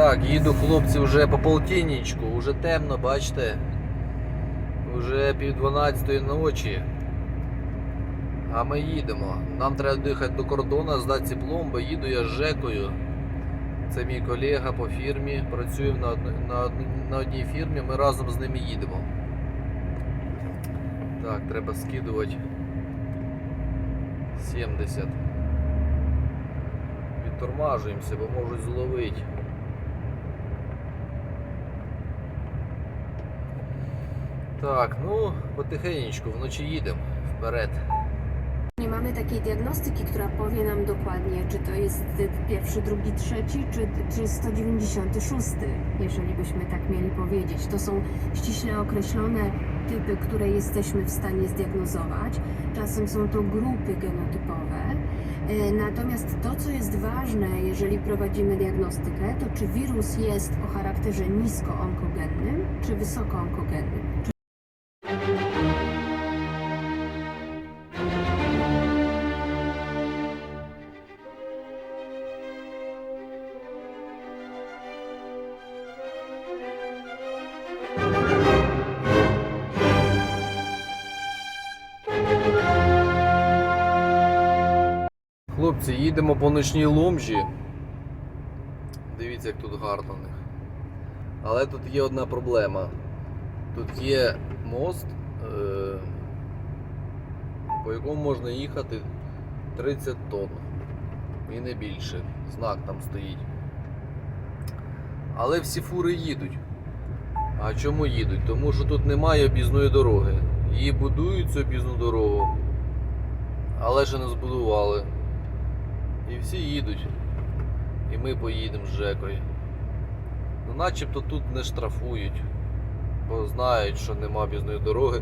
Так, їду хлопці вже по полтинничку, вже темно, бачите. Вже пів 12 ночі. А ми їдемо. Нам треба доїхати до кордону, здати ці пломби. Їду я з Жекою. Це мій колега по фірмі. Працюємо на, на, на одній фірмі, ми разом з ними їдемо. Так, треба скидувати 70. Відтормажуємося, бо можуть зловити. Так, ну потихенечku, вночі їдемо wперед. Nie mamy takiej diagnostyki, która powie nam dokładnie, czy to jest pierwszy, drugi, trzeci, czy, czy 196, jeżeli byśmy tak mieli powiedzieć. To są ściśle określone typy, które jesteśmy w stanie zdiagnozować. Czasem są to grupy genotypowe. E, Natomiast to, co jest ważne, jeżeli prowadzimy diagnostykę, to czy wirus jest o charakterze nisko-onkogennym, czy wysoko-onkogennym. Хлопці, їдемо по ночній ломжі. Дивіться, як тут гарно них. Але тут є одна проблема. Тут є мост, е- по якому можна їхати 30 тонн. І не більше. Знак там стоїть. Але всі фури їдуть. А чому їдуть? Тому що тут немає об'їзної дороги. Її будують цю об'їзну дорогу, але ще не збудували. І всі їдуть. І ми поїдемо з Жекою. Ну начебто тут не штрафують, бо знають, що нема об'їзної дороги.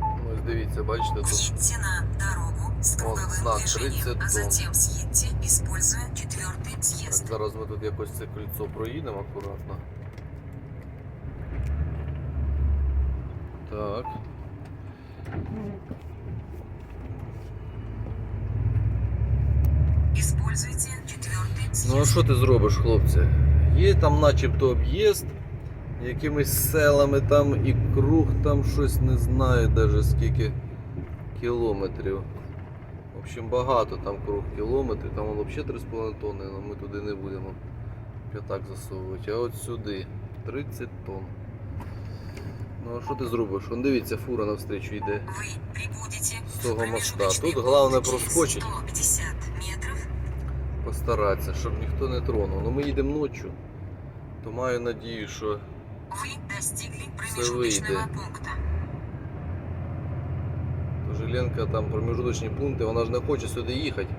Ну, ось дивіться, бачите, тут Въедьте на дорогу с Вон круговым знак 30 движением, тонн. а затем съедьте, используя четвертый так, съезд. зараз ми тут якось це кольцо проїдемо акуратно. Так. Ну а съезд. що ти зробиш, хлопці? Є там начебто об'їзд, якимись селами там і круг там щось не знаю навіть скільки кілометрів. В общем, багато там круг кілометрів, там воно взагалі 3,5 тонни, але ми туди не будемо п'ятак засовувати. А от сюди 30 тонн. Ну а що ти зробиш? Вон дивіться, фура навстрічу йде. Вы прибудете С в того моста. промежуточный Тут главное пункт через проскочить. 150 метров. Постаратися, щоб ніхто не тронув. Ну ми їдемо ночі, то маю надію, що Вы достигли выйдет. промежуточного пункта. То Жиленка там промежуточні пункти, вона ж не хоче сюди їхати.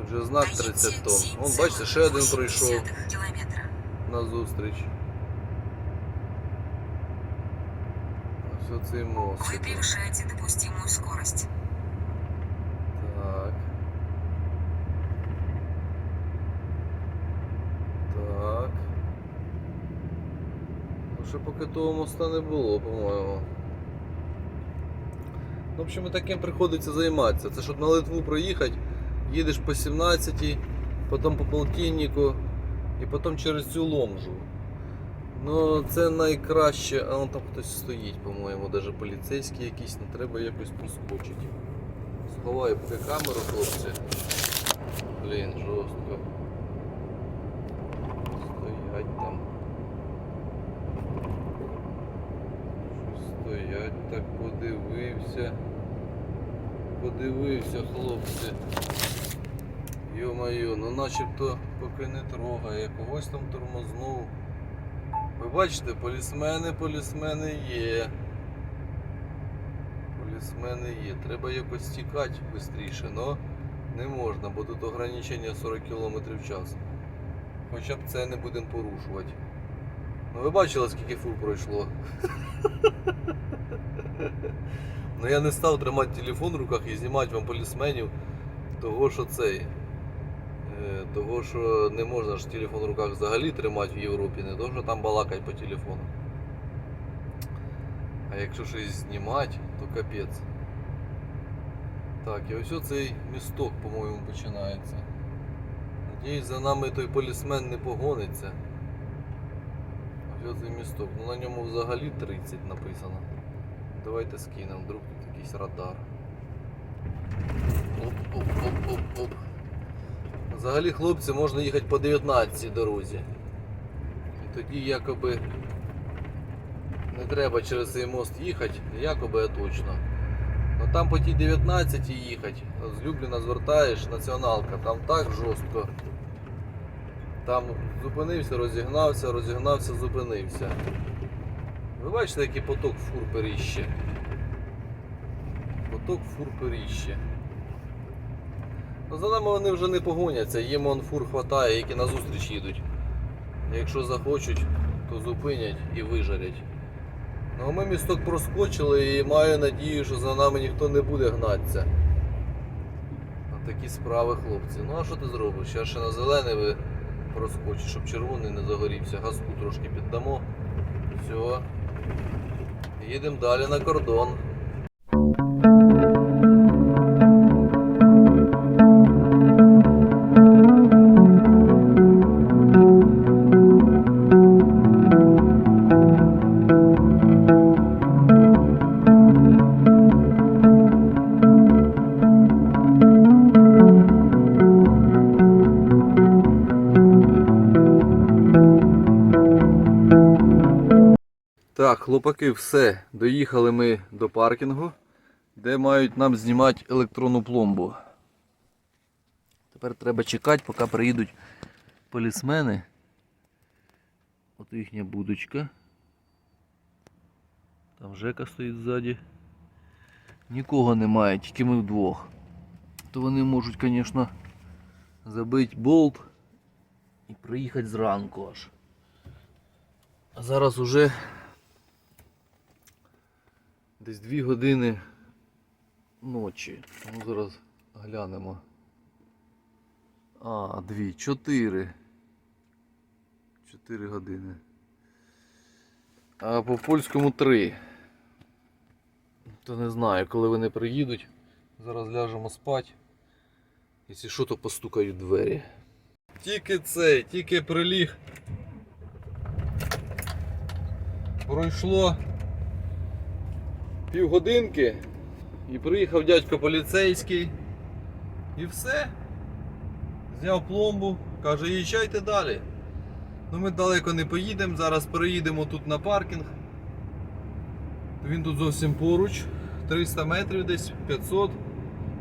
Тут же знак 30 тонн. Вон, бачите, ще один пройшов километра. на зустріч. Ось оцей мост. Вы превышаете допустимую скорость. Ще поки того моста не було, по-моєму. Ну, в общем, і таким приходиться займатися. Це щоб на Литву проїхати, їдеш по 17, потім по полтиннику і потім через цю ломжу. Ну, це найкраще, а вон там хтось стоїть, по-моєму, навіть поліцейський якийсь, не треба якось проскочити. Сховаю поки камеру, хлопці. Блін, жорстко. Стоять там. Щось Стоять, так подивився. Подивився, хлопці. Йо-моє, ну начебто поки не трогає, когось там тормознув. Ви бачите, полісмени, полісмени є. Полісмени є. Треба якось тікати швидше, але не можна, бо тут ограничення 40 км в час. Хоча б це не будемо порушувати. Ну ви бачили, скільки фур пройшло. Ну я не став тримати телефон в руках і знімати вам полісменів, того що цей. е, Того що не можна ж телефон в руках взагалі тримати в Європі, не то що там балакать по телефону. А якщо щось знімати, то капець. Так, і ось оцей місток, по-моєму, починається. Надіюсь, за нами той полісмен не погониться. Ось місток. Ну на ньому взагалі 30 написано. Давайте скинемо, вдруг тут якийсь радар. Оп-оп-оп-оп-оп. Взагалі, хлопці, можна їхати по 19 дорозі. І тоді якоби не треба через цей мост їхати, якоби а точно. Ну там по тій 19 їхати, з Любліна звертаєш, націоналка, там так жорстко. Там зупинився, розігнався, розігнався, зупинився. Ви бачите, який поток фур періще? Поток фур періще. Ну, за нами вони вже не погоняться, їм он фур хватає, які назустріч їдуть. Якщо захочуть, то зупинять і вижарять. Ну а ми місток проскочили і маю надію, що за нами ніхто не буде гнатися. А такі справи, хлопці. Ну а що ти зробиш? Зараз ще на зелений ви проскочиш, щоб червоний не загорівся. Газку трошки піддамо. Все. Їдемо далі на кордон. Хлопаки, все. Доїхали ми до паркінгу, де мають нам знімати електронну пломбу. Тепер треба чекати, поки приїдуть полісмени. От їхня будочка. Там Жека стоїть ззаді. Нікого немає, тільки ми вдвох. То вони можуть, звісно, забити болт і приїхати зранку аж. А зараз уже десь 2 години ночі. Ну зараз глянемо. А, дві, чотири. Чотири години. А по польському три. То не знаю, коли вони приїдуть. Зараз ляжемо спати. Якщо що, то постукають двері. Тільки цей, тільки приліг. Пройшло півгодинки і приїхав дядько поліцейський. І все. Зняв пломбу, каже, їжджайте далі. Ну ми далеко не поїдемо, зараз переїдемо тут на паркінг. Він тут зовсім поруч, 300 метрів десь, 500.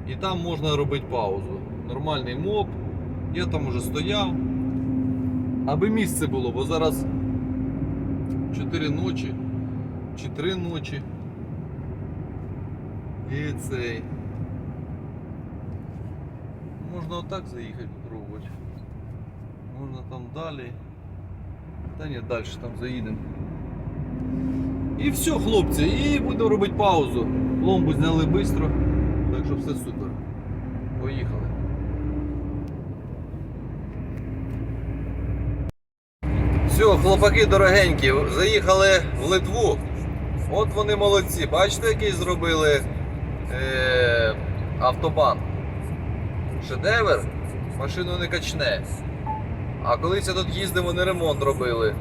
І там можна робити паузу. Нормальний моп. Я там уже стояв. Аби місце було, бо зараз 4 ночі чи 3 ночі. І цей. Можна отак заїхати попробувати. Можна там далі. Та ні, далі там заїдемо. І все, хлопці, і будемо робити паузу. Пломбу зняли швидко, так що все супер. Поїхали. Все, хлопаки дорогенькі, заїхали в Литву. От вони молодці. Бачите, який зробили е, автобан. Шедевр, машину не качне. А колись я тут їздив, вони ремонт робили.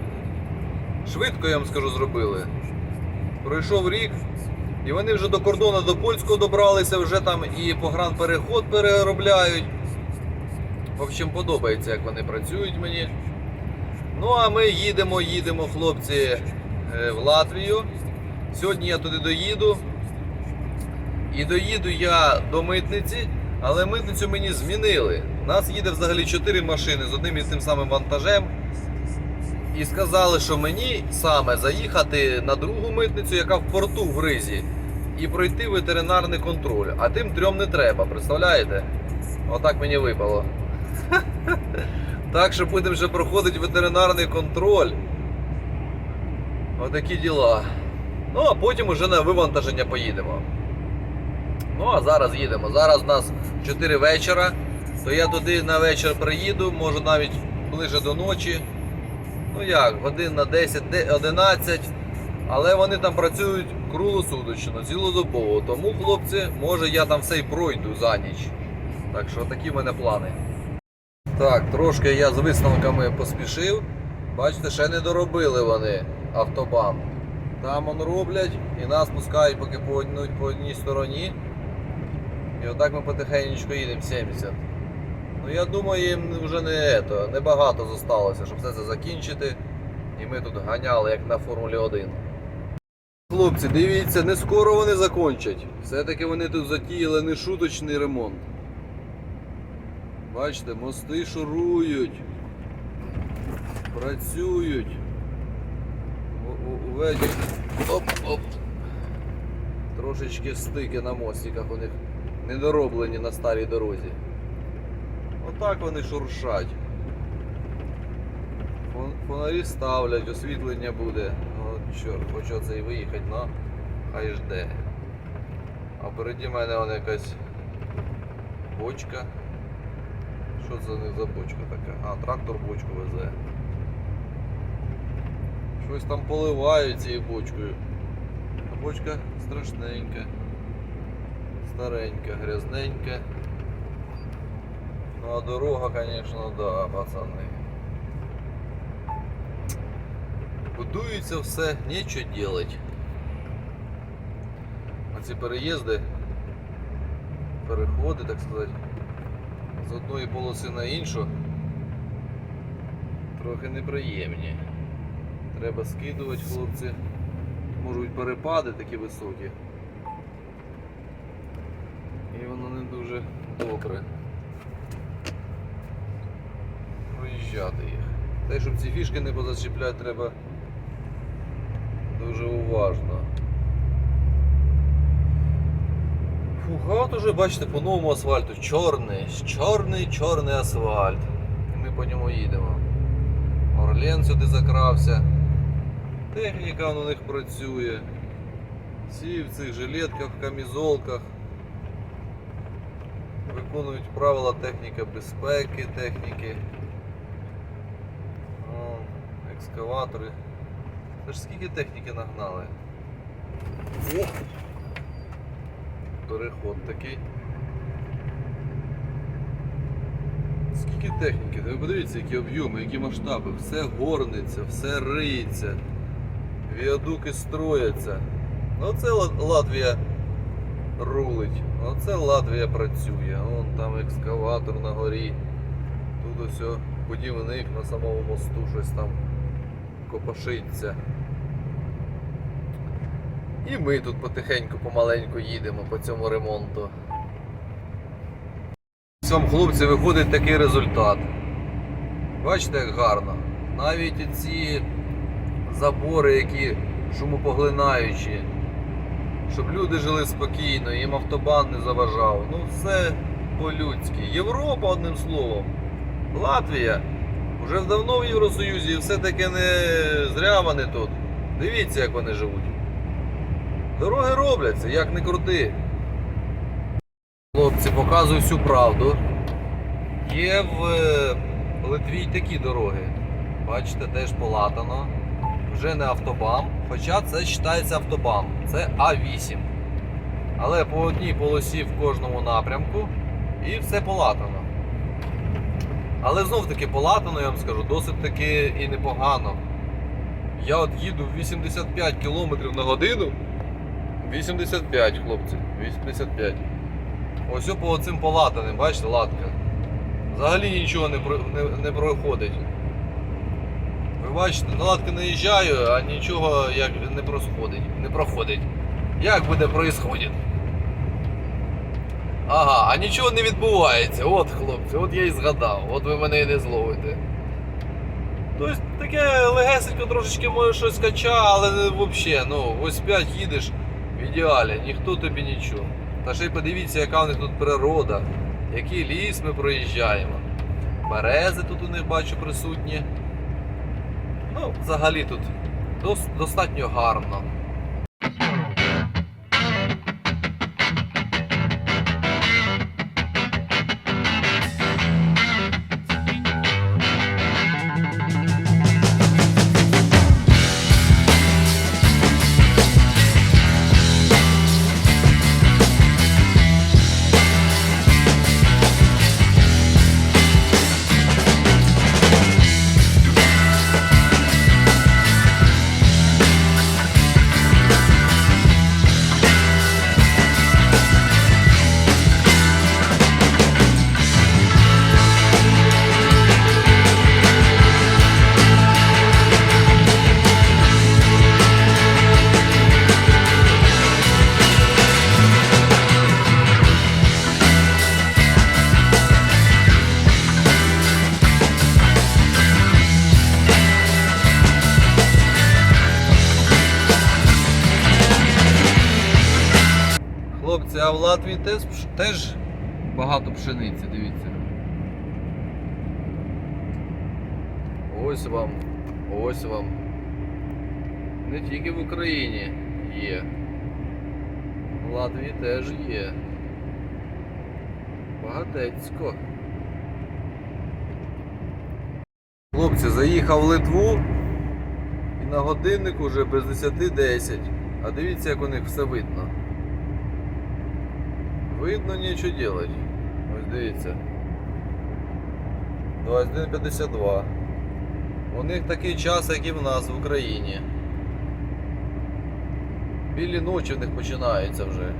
Швидко, я вам скажу, зробили. Пройшов рік, і вони вже до кордону до польського добралися, вже там і погранпереход переробляють. В общем, подобається, як вони працюють мені. Ну, а ми їдемо, їдемо, хлопці, е, в Латвію. Сьогодні я туди доїду. І доїду я до митниці, але митницю мені змінили. У нас їде взагалі 4 машини з одним і тим самим вантажем. І сказали, що мені саме заїхати на другу митницю, яка в порту в Ризі, і пройти ветеринарний контроль. А тим трьом не треба, представляєте? Отак мені випало. Так що будемо вже проходити ветеринарний контроль. Отакі діла. Ну, а потім уже на вивантаження поїдемо. Ну, а зараз їдемо. Зараз у нас 4 вечора, то я туди на вечір приїду, може навіть ближе до ночі. Ну як, годин на 10-11. Але вони там працюють круглосуточно, цілодобово. Тому, хлопці, може я там все й пройду за ніч. Так що такі в мене плани. Так, трошки я з висновками поспішив. Бачите, ще не доробили вони автобан. Там он роблять і нас пускають поки по одній, по одній стороні. І отак ми потихеньку їдемо 70. Ну я думаю, їм вже не ето, небагато зосталося, щоб все це закінчити. І ми тут ганяли як на Формулі 1. Хлопці, дивіться, не скоро вони закончать. Все-таки вони тут затіяли нешуточний ремонт. Бачите, мости шурують, працюють. Оп-оп. Трошечки стики на мостиках у них недороблені на старій дорозі. Отак вони шуршать. Фонарі ставлять, освітлення буде. От чорт, хочу оцей виїхати на хай жде. А переді мене вона якась бочка. Що це не за бочка така? А, трактор бочку везе. Щось там поливають цією бочкою. А бочка страшненька. Старенька, грязненька. Ну а дорога, конечно, да, пацани. Будується все, нічого делать. Оці переїзди, переходи, так сказати, з одної полоси на іншу трохи неприємні. Треба скидувати хлопці. Можуть перепади такі високі. Воно не дуже добре. Проїжджати їх. Те, щоб ці фішки не позачіпляти, треба дуже уважно. От уже бачите по новому асфальту чорний, чорний, чорний асфальт. І ми по ньому їдемо. Орлен сюди закрався. Техніка у них працює. Всі в цих жилетках, камізолках. Виконують правила техніка безпеки, техніки. О, екскаватори. Це ж скільки техніки нагнали? О! Переход такий. Скільки техніки? Ви подивіться, які об'єми, які масштаби. Все горниться, все риється. Віадуки строяться. Ну це Латвія рулить. Оце Латвія працює. Вон там екскаватор на горі. Тут ось будівник на самому мосту щось там копошиться. І ми тут потихеньку помаленьку їдемо по цьому ремонту. Цьому хлопці виходить такий результат. Бачите, як гарно. Навіть ці забори, які шумопоглинаючі, щоб люди жили спокійно, їм автобан не заважав. Ну все по-людськи. Європа, одним словом. Латвія вже давно в Євросоюзі і все-таки не зря вони тут. Дивіться, як вони живуть. Дороги робляться, як не крути. Хлопці, показую всю правду. Є в е, Литві й такі дороги. Бачите, теж полатано. Вже не автобам. Хоча це вважається автобам. Це А8. Але по одній полосі в кожному напрямку і все полатано. Але знов таки полатано, я вам скажу, досить таки і непогано. Я от їду 85 км на годину. 85, хлопці, 85. Ось по оцим полатаним, бачите, латка. Взагалі нічого не, не, не проходить. Ви бачите, на латки наїжджаю, а нічого як не проходить. Не проходить. Як буде происходить? Ага, а нічого не відбувається. От, хлопці, от я і згадав, от ви мене і не зловите. Тобто таке легесенько трошечки може щось кача, але взагалі, ну, ось 5 їдеш в ідеалі, ніхто тобі нічого. Та ще й подивіться, яка у них тут природа, який ліс ми проїжджаємо. Берези тут у них бачу присутні. Ну, взагалі тут достатньо гарно. Хлопці, а в Латвії теж, теж багато пшениці, дивіться. Ось вам, ось вам. Не тільки в Україні є. В Латвії теж є. Багатецько. Хлопці, заїхав в Литву і на годинник уже без 10-10. А дивіться, як у них все видно. Видно нічого делать. Ось дивіться. 21.52. У них такий час, як і в нас в Україні. Білі ночі в них починаються вже.